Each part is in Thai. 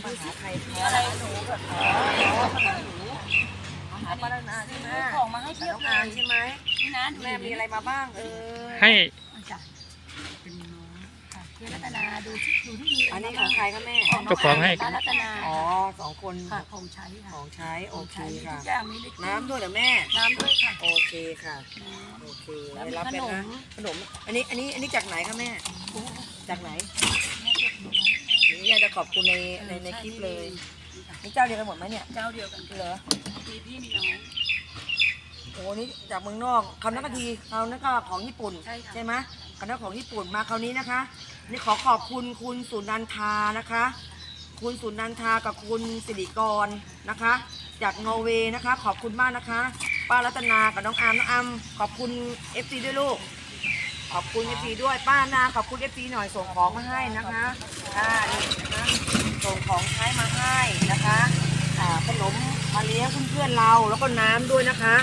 เขามาหาใครคะอะไรหนูแบบอ๋อหนูมาหาป้ารัตนาใช่ไหมของมาให้เพียน้บองเลอามยใช่ไหมนี่นะแม่มีอะไรมาบ้างเออให้จ้ะเป็นน้องค่ะเพื่อนรัตนาดูที่ดูที่มีอันนี้ของใครคะแม่เจ้าของให้ป้ารัตนาอ๋อสองคนค่ะของใช้ขค่ะองใช้โอเคใช้ค่ะทุกอย่างมีลิน้ำด้วยเหรอแม่น้ำด้วยค่ะโอเคค่ะโอเคแล้วได้มีรับขเป็นนมนะขนมอันนี้อันนี้อันนี้จากไหนคะแม่จากไหน นี่อยากจะขอบคุณในในในคลิปเลยนี่เจ้าเดียวกันหมดไหมเนี่ยเจ้าเดียวกันเหรอมีพี่มีน้องโอ้นี่จากเมืองนอกคำนั้นก็ทีคำนั้นก็ของญี่ปุ่นใช่ค่ะใช่ไหมคำนั้นของญี่ปุ่นมาคราวนี้นะคะ นี่ขอขอบคุณคุณสุนันทานะคะ คุณสุนันทากับคุณสิริกรนะคะ จากนอร์เวย์นะคะ ขอบคุณมากนะคะ ป้ารัตนากับน้องอามน้องอามขอบคุณเอฟซีด้วยลูก ขอบคุณเอฟซีด้วยป้านาขอบคุณเอฟซีหน่อยส่งของมาให้นะคะอ่านี่นะคะส่งของใช้มาให้นะคะอ่าขนมมาเลี้ยงเพื่อนๆเราแล้วก็น้ำด้วยนะคะ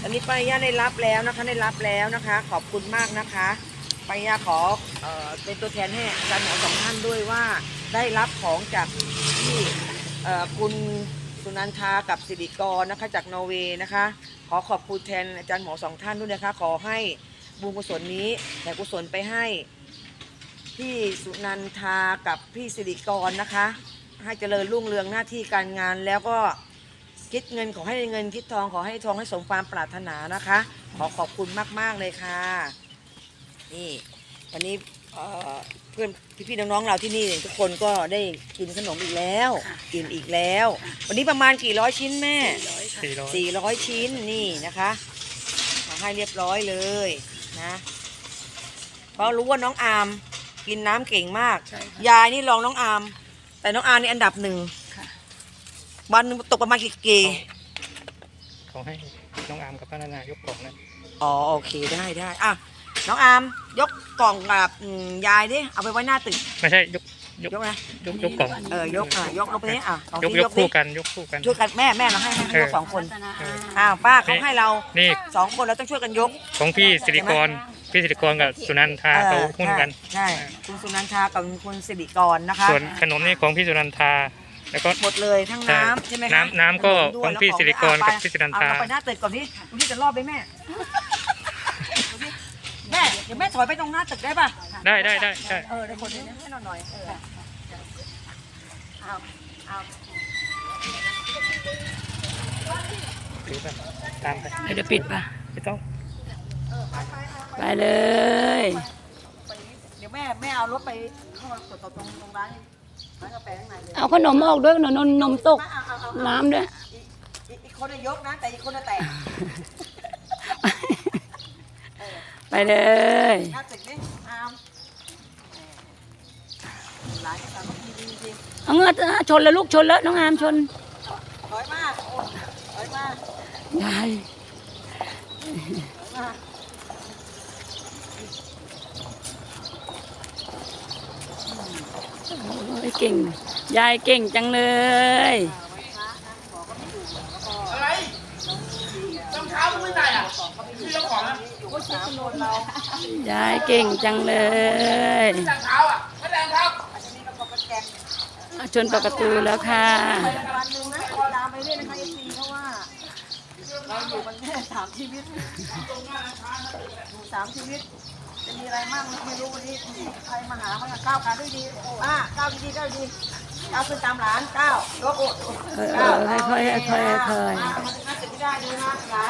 ตอนนี้ป้ายาได้รับแล้วนะคะได้รับแล้วนะคะ ขอบคุณมากนะคะป้ายาขอเอ่อเป็นตัวแทนให้อาจารย์หมอสองท่านด้วยว่าได้รับของจากที่เอ่อคุณสุนันทากับสิริกรนะคะจากนอร์เวย์นะคะ ขอขอบคุณแทนอาจารย์หมอสองท่านด้วยนะคะ ขอให้ บุญกุศลนี้แต่กุศลไปให้ พี่สุนันทากับพี่สิริกรนะคะ ให้เจริญรุ่งเรืองหน้าที่การงานแล้วก็คิดเงินขอให้เงินคิดทองขอให้ทองให้สมความปรารถนานะคะ ขอขอบคุณมาก ๆ เลยค่ะ นี่วันนี้เอ่อเพื่อนพี่ๆน้องๆเราที่นี่ทุกคนก็ได้กินขนมอีกแล้ว กินอีกแล้ว วันนี้ประมาณกี่ร้อยชิ้นแม่สี่ร้อยสี่ร้อยชิ้นนี่นะคะขอให้เรียบร้อยเลย นะ เพราะรู้ว่าน้องอามกินน้ำเก่งมาก ใช่ค่ะ ยายนี่ลองน้องอาม แต่น้องอามนี่อันดับหนึ่งค่ะวันหนึงตกประมาณกี่เกเขาให้น้องอามกับป้านานายกกล่องนั้นอ๋อโอเคได้ได้อะน้องอามยกกล่องกับอืมยายดิเอาไปไว้หน้าตึกไม่ใช่ยก ยกยกนะยกยกกล่องเออยกอะยกลงไปนี่อะสองยกทียยกกคู่ดิกันยกคู่กัน ช่วยกันแม่แม่เราให้ให้ให้ยกสองคนรัตนาเออ อ้าวป้าเขาให้เรานี่สองคนเราต้องช่วยกันยก ของพี่สิริกรพี่สิริกรกับสุนันทาเขาออหุ้นกัน ใช่ใช่คุณสุนันทากับคุณสิริกรนะคะส่วนขนมนี่ของพี่สุนันทาแล้วก็ หมดเลยทั้งน้ำใช่ไหมคะน้ำน้ำก็ขมด้วยของพี่แล้วสิริกรอะกับไปพี่สุนันทา เอเราไปหน้าตึกก่อนพี่พี่จะรอดไหมแม่ดูสิแม่ เดี๋ยวแม่ถอยไปตรงหน้าตึกได้ป่ะได้ได้ได้ได้เออเดี๋ยวคนนี้ให้หน่อยหน่อยเออเอาเอาถือไปตามไปเดี๋ยวปิดป่ะไม่ต้องไปเลย เดี๋ยวแม่แม่เอารถไปเข้ามากดตรงตรงตรงร้านร้านกาแฟข้างในเลยเอาขนมออกด้วยขนมนมนมตกเอาเอาเอาน้ำด้วยอีกอีกคนจะยกนะแต่อีกคนจะแตก ไปเลยหน้าตึกนี่อามร้านกาแฟก็ดีจริงเอาเงือกชนแล้วลูกชนแล้วน้องอามชนถอยมาถอยมายายถอยมาโอ้ยเก่ง ยายเก่งจังเลยอะไรรองเท้ามึงไม่ใส่อะพี่ เจ้าของอะอยู่ก็สามคนเรายายเก่งจังเลยไม่ใส่รองเท้าอะไม่ใส่รองเท้าอาจจะมีกระป๋องกระแกงเอาชนประตูแล้วค่ะไปวันหนึ่งนะติดตามไปเรื่อยนะคะเอซีเพราะว่าเราอยู่กันแค่สามชีวิตอยู่สามชีวิตจะมีอะไรมั่งไม่รู้วันนี้ใครมาหาเขาจะก้าวขาด้วยดีอ่าก้าวดีๆก้าวดีก้าวขึ้นตามหลานก้าวยกโอดเออเออค่อยๆค่อยๆค่อย มามาถึงน่าจะไม่ได้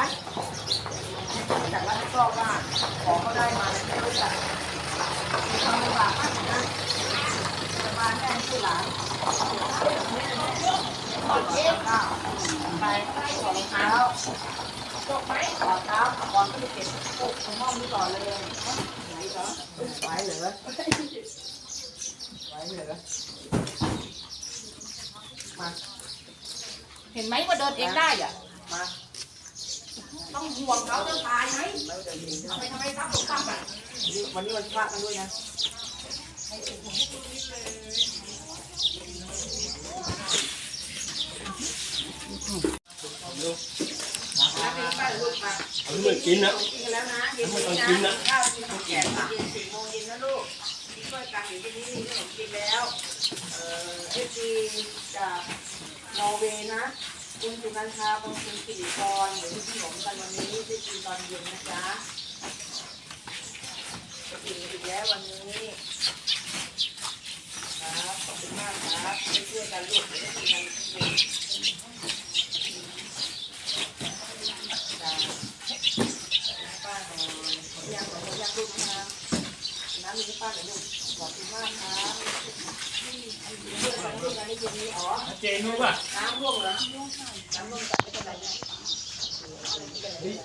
ดีนะหลานจากร้านก็ว่าของเขาได้มาไม่รู้จักมีความลำบากมากนะจะมาแม่ที่หลานถอดเท้าไปถอดรองเท้าตกไหมถอดเท้าก่อนก็ไปเก็บปุ๊บของห้องนี้ก่อเลยไหนเหรอไหวเหรอไหวเหรอมาเห็นไหมว่าเดินเองได้อะมา ห่วงเขาจะตายไหมทำไมทำไมทำสงครามอะวันนี้วันพระกันด้วยนะมาลูกมามันเหมือนกินนะกินกันแล้วนะเย็นนี้นะข้าวกินของแก่เย็นสี่โมงเย็นนะลูกกินด้วยกันอยู่ที่นี่นี่ขนมกินแล้ว เออเอฟซีจากนอร์เวย์นะ คุณสุนันทาคุณคุณสิริกรเดี๋ยวที่ ขนมกันวันนี้ที่กินตอนเย็นนะจ๊ะจะกินอีกแล้ววันนี้ครับขอบคุณมากครับช่วยกันลูกเดี๋ยวจะกินกันเย็นจ้าป้าหน่อยยังบอกว่ายังลูกนะน้ำมีให้ป้าหน่อยลูกขอบคุณมากครับเพื่อนสองลูกกันนี่เย็นนี้อ๋อเจนรู้ป่ะน้ำร่วงเหรอน้ำร่วงจับไม่เป็นไรนะสุดท้ายไปสวย เว้ย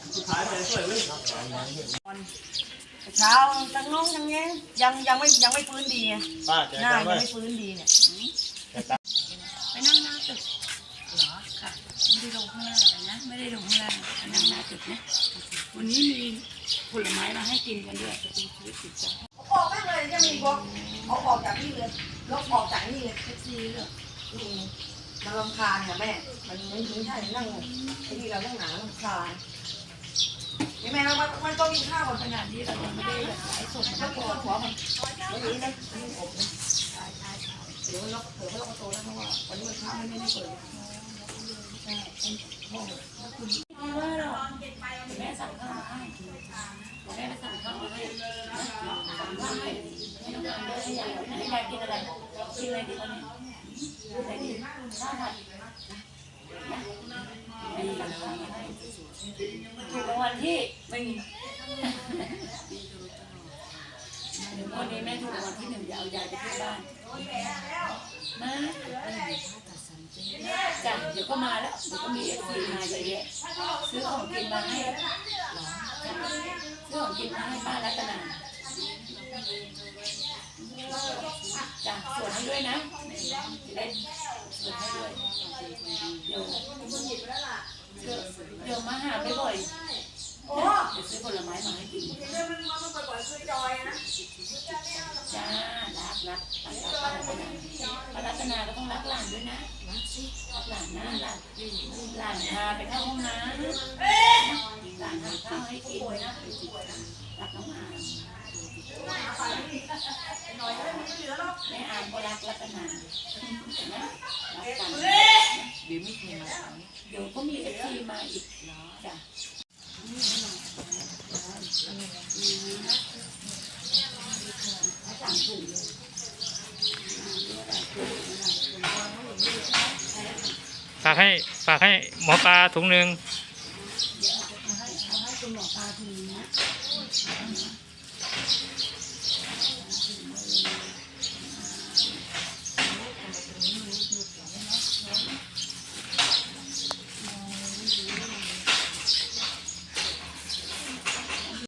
เช้าจังน้องจังเงี้ยยังยังไม่ยังไม่ฟื้นดีไงป้าแจหน้ากัยันงไว้ไม่ฟื้นดีเนี่ยไปนั่งหน้าตึกเหรอค่ะไม่ได้ลงข้างล่างอะไรนะ ไม่ได้ลงข้างล่างไปนั่งหน้าตึกนะ วันนี้มีผลไม้มาให้กินกันด้วยจะเป็นชีวิตจิตใจออกไปเลยจะมีบอกเขาออกจากนี่เลยลบออกจากนี่เลยเอฟซีเลยอืมมันรำคาญเนี่ยแม่ มันไม่ไม่ใช่นั่งไอ้นี่เรานั่งหนาลำคาญนี่แมันต้องกินข้าวก่อนขนาดนี้เรายังไม่ได้แบบไลฟ์สดมันนะปวดหัวมันวันนี้นะนี่อบนะเดี๋ยวเราเผื่อไม่ต้องโตแล้วเพราะว่าวันนี้มันข้าวไม่ได้เปิดว่าเราแม่สั่งข้าวมาให้แม่ไปสั่งข้าวมาให้สั่งข้าวให้ไม่ต้องการเยอะให้ยายให้กินอะไรกินอะไรดีวันนี้อะไรดีข้าวผัด ดีกันข้าวถูกรางวัลที่ไม่มีวันนี้แม่ถูกรางวัลที่หนึ่งจะเอายายไปที่บ้านมาจ้ะเดี๋ยวก็มาแล้วเดี๋ยวก็มีเอฟซีมาเยอะแยะซื้อของกินมาให้ซื้อของกินมาให้ป้ารัตนา จ้ะสวดให้ด้วยนะจะได้สวดให้ด้วยเดี๋ยวเดี๋ยวเดี๋ยวมาหาบ่อยๆโอ้เดี๋ยวซื้อผลไม้มาให้กินเดี๋ยวมันมันบ่อยๆคือจอยนะจ้ารักรักรักรักรัตนารัตนาก็ต้องรักหลานด้วยนะรักสิรักหลานนะหลานหลานพาไปเข้าห้องน้ำหลานหาข้าวให้กินนะรักน้องอาม แม่อามก็รักรัตนานะรักกันเดี๋ยวไม่เคยมาเดี๋ยวก็มีเอฟซีมาอีกจ้ะสามถุงเลยฝากให้ฝากให้หมอปลาถุงหนึ่ง